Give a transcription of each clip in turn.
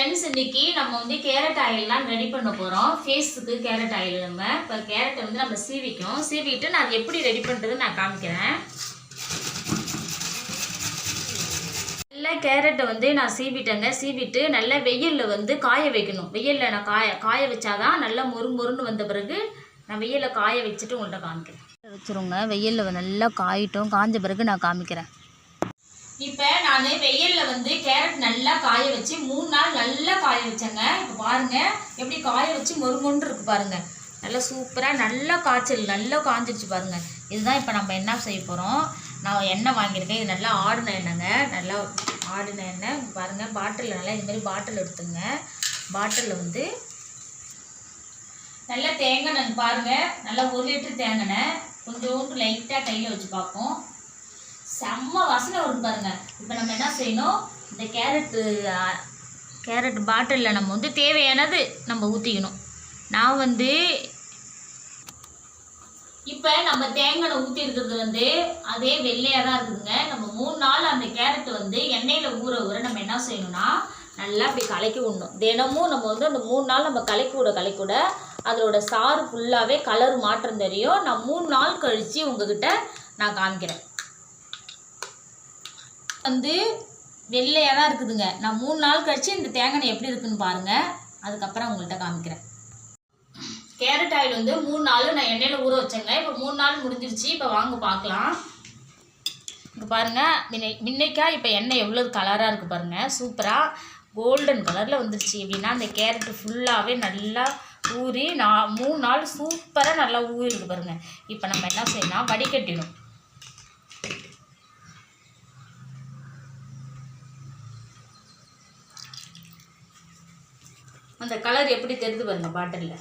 Friends இன்னைக்கு நம்ம வந்து கேரட் ஆயில்லாம் ரெடி பண்ண போகிறோம் ஃபேஸுக்கு கேரட் ஆயில் நம்ம. இப்போ கேரட்டை வந்து நம்ம சீவிக்கும் சீவிட்டு நான் எப்படி ரெடி பண்ணுறதுன்னு நான் காமிக்கிறேன். நல்லா கேரட்டை வந்து நான் சீவிட்டேங்க. சீவிட்டு நல்லா வெயிலில் வந்து காய வைக்கணும். வெயிலில் நான் காய காய வச்சாதான் நல்லா மொறு மொறுன்னு வந்த பிறகு நான் வெயிலில் காய வச்சுட்டு உங்கள்கிட்ட காமிக்கிறேன். வச்சுருங்க. வெயிலில் நல்லா காயிட்டும். காஞ்ச பிறகு நான் காமிக்கிறேன். இப்போ நான் வெயிலில் வந்து கேரட் நல்லா காய வச்சு மூணு நாள் நல்லா காய வச்சேங்க. இப்போ பாருங்க எப்படி காய வச்சு மொறுமொன்று இருக்கு பாருங்க. நல்லா சூப்பராக நல்லா காய்ச்சல் நல்லா காஞ்சிருச்சு பாருங்கள் இதுதான் இப்போ நம்ம என்ன செய்ய போகிறோம் நான் எண்ணெய் வாங்கியிருக்கேன். இது நல்லா ஆடின எண்ணெய்ங்க. நல்லா ஆடின எண்ணெய். பாருங்கள் பாருங்க நல்லா இதுமாரி பாட்டில் எடுத்துங்க. பாட்டிலில் வந்து நல்லா தேங்காய் பாருங்கள் பாருங்க. நல்லா ஒரு லிட்டர் தேங்கினேன் கொஞ்சோண்டு லைட்டாக கையில் வச்சு பார்ப்போம். செம்ம வாசனை வரும் பாருங்க. இப்போ நம்ம என்ன செய்யணும்? இந்த கேரட்டு கேரட் பாட்டிலில் நம்ம வந்து தேவையானது நம்ம ஊற்றிக்கணும் நான் வந்து இப்போ நம்ம தேங்காய் ஊற்றி இருக்கிறது வந்து அதே வெள்ளையாக தான் இருக்குதுங்க. நம்ம மூணு நாள் அந்த கேரட் வந்து எண்ணெயில் ஊற ஊற நம்ம என்ன செய்யணும்னா நல்லா அப்படி கலக்கி விடணும். தினமும் நம்ம வந்து அந்த மூணு நாள் நம்ம கலக்கி விட கலக்கி விட அதோட சாறு ஃபுல்லாகவே கலர் மாற்றம் தெரியும். நான் மூணு நாள் கழித்து உங்ககிட்ட நான் காமிக்கிறேன். வந்து வெள்ளையாக தான் இருக்குதுங்க. நான் மூணு நாள் கழிச்சு இந்த தேங்காய் எப்படி இருக்குன்னு பாருங்கள் அதுக்கப்புறம் உங்கள்கிட்ட காமிக்கிறேன். கேரட் ஆயில் வந்து மூணு நாள் நான் எண்ணெயில் ஊற வச்சேங்க. இப்போ மூணு நாள் முடிஞ்சிருச்சு. இப்போ வாங்க பார்க்கலாம். இப்போ பாருங்கள் முன்னை முன்னைக்கா இப்போ எண்ணெய் எவ்வளோ கலராக இருக்குது பாருங்கள் சூப்பராக கோல்டன் கலரில் வந்துருச்சு. எப்படின்னா அந்த கேரட்டு ஃபுல்லாகவே நல்லா ஊறி நான் மூணு நாள் சூப்பராக நல்லா ஊறிருக்கு பாருங்கள் இப்போ நம்ம என்ன செய்யணும் வடிகட்டிடும் அந்த கலர் எப்படி தெரியுது பாருங்க பாட்டிலில்.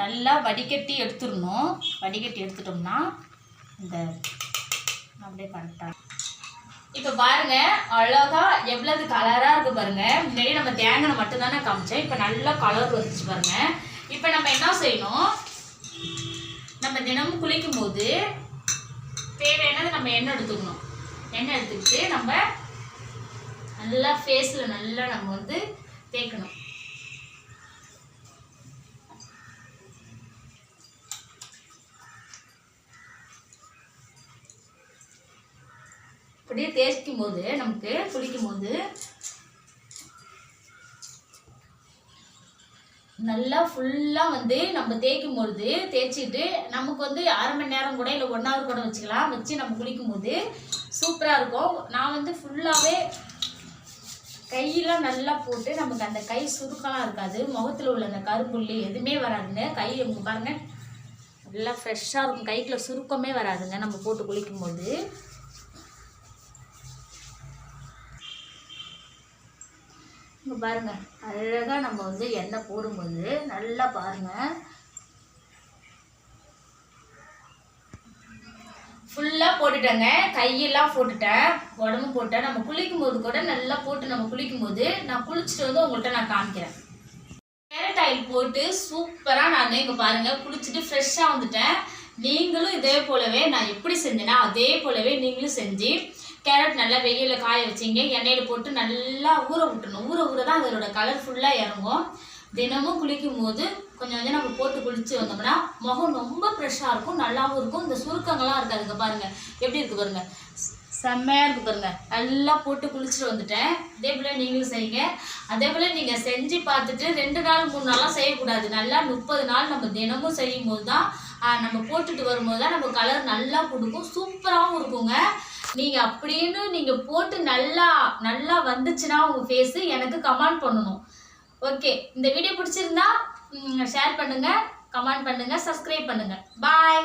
நல்லா வடிகட்டி எடுத்துடணும். வடிகட்டி எடுத்துட்டோம்னா இந்த அப்படியே கரெக்டாக இப்போ பாருங்க அழகா எவ்வளவு கலராக இருக்கு பாருங்க. முன்னாடி நம்ம தேங்காய் மட்டும்தானே காமிச்சேன். இப்போ நல்லா கலர் வந்துச்சு பாருங்க. இப்போ நம்ம என்ன செய்யணும்? நம்ம தினமும் குளிக்கும் போது நம்ம எண்ணெய் எடுத்துக்கணும். எண்ணெய் எடுத்துக்கிட்டு நம்ம நல்லா ஃபேஸில் நல்லா நம்ம வந்து தேய்க்கணும். அப்படியே தேய்க்கும் போது நமக்கு குளிக்கும் போது நல்லா ஃபுல்லாக வந்து நம்ம தேய்க்கும் பொழுது தேய்ச்சிட்டு நமக்கு வந்து அரை மணி நேரம் கூட இல்லை ஒன் ஹவர் கூட வச்சுக்கலாம். வச்சு நம்ம குளிக்கும் போது சூப்பராக இருக்கும். நான் வந்து ஃபுல்லாகவே கையெல்லாம் நல்லா போட்டு நமக்கு அந்த கை சுருக்கம்லாம் இருக்காது. முகத்தில் உள்ள அந்த கருப்புள்ளி எதுவுமே வராதுங்க. கை உங்க நல்லா ஃப்ரெஷ்ஷாக இருக்கும். கைக்குள்ள சுருக்கமே வராதுங்க. நம்ம போட்டு குளிக்கும்போது இங்கே பாருங்கள் அழகாக நம்ம வந்து எண்ணெய் போடும்போது நல்லா பாருங்கள் ஃபுல்லாக போட்டுட்டேங்க. கையெல்லாம் போட்டுட்டேன். உடம்பு போட்டேன். நம்ம குளிக்கும் போது கூட நல்லா போட்டு நம்ம குளிக்கும் போது நான் குளிச்சுட்டு வந்து உங்கள்கிட்ட நான் காமிக்கிறேன். கேரட் ஆயில் போட்டு சூப்பராக நான் இங்கே பாருங்கள் குளிச்சுட்டு ஃப்ரெஷ்ஷாக வந்துட்டேன். நீங்களும் இதே போலவே நான் எப்படி செஞ்சேன்னா அதே போலவே நீங்களும் செஞ்சு கேரட் நல்லா வெயிலில் காய வச்சிங்க. எண்ணெயில் போட்டு நல்லா ஊற விட்டுணும் ஊற ஊற தான் அதோட கலர் ஃபுல்லாக இறங்கும். தினமும் குளிக்கும் போது கொஞ்சம் கொஞ்சம் நம்ம போட்டு குளிச்சு வந்தோம்னா முகம் ரொம்ப ஃப்ரெஷ்ஷாக இருக்கும். நல்லாவும் இருக்கும். இந்த சுருக்கங்கள்லாம் இருக்காதுங்க பாருங்க. எப்படி இருக்கு பாருங்க. செம்மையாக இருக்கு பாருங்க. நல்லா போட்டு குளிச்சுட்டு வந்துட்டேன். அதே போல் நீங்களும் செய்யுங்க. அதே போல் நீங்கள் செஞ்சு பார்த்துட்டு ரெண்டு நாள் மூணு நாளாக செய்யக்கூடாது. நல்லா முப்பது நாள் நம்ம தினமும் செய்யும் போது தான் நம்ம போட்டுட்டு வரும்போது தான் நம்ம கலர் நல்லா கொடுக்கும். சூப்பராகவும் இருக்குங்க. நீங்கள் அப்படின்னு நீங்கள் போட்டு நல்லா நல்லா வந்துச்சுன்னா உங்கள் ஃபேஸு எனக்கு கமெண்ட் பண்ணணும். ஓகே இந்த வீடியோ பிடிச்சிருந்தா ஷேர் பண்ணுங்கள் கமெண்ட் பண்ணுங்கள் சப்ஸ்கிரைப் பண்ணுங்கள் பாய்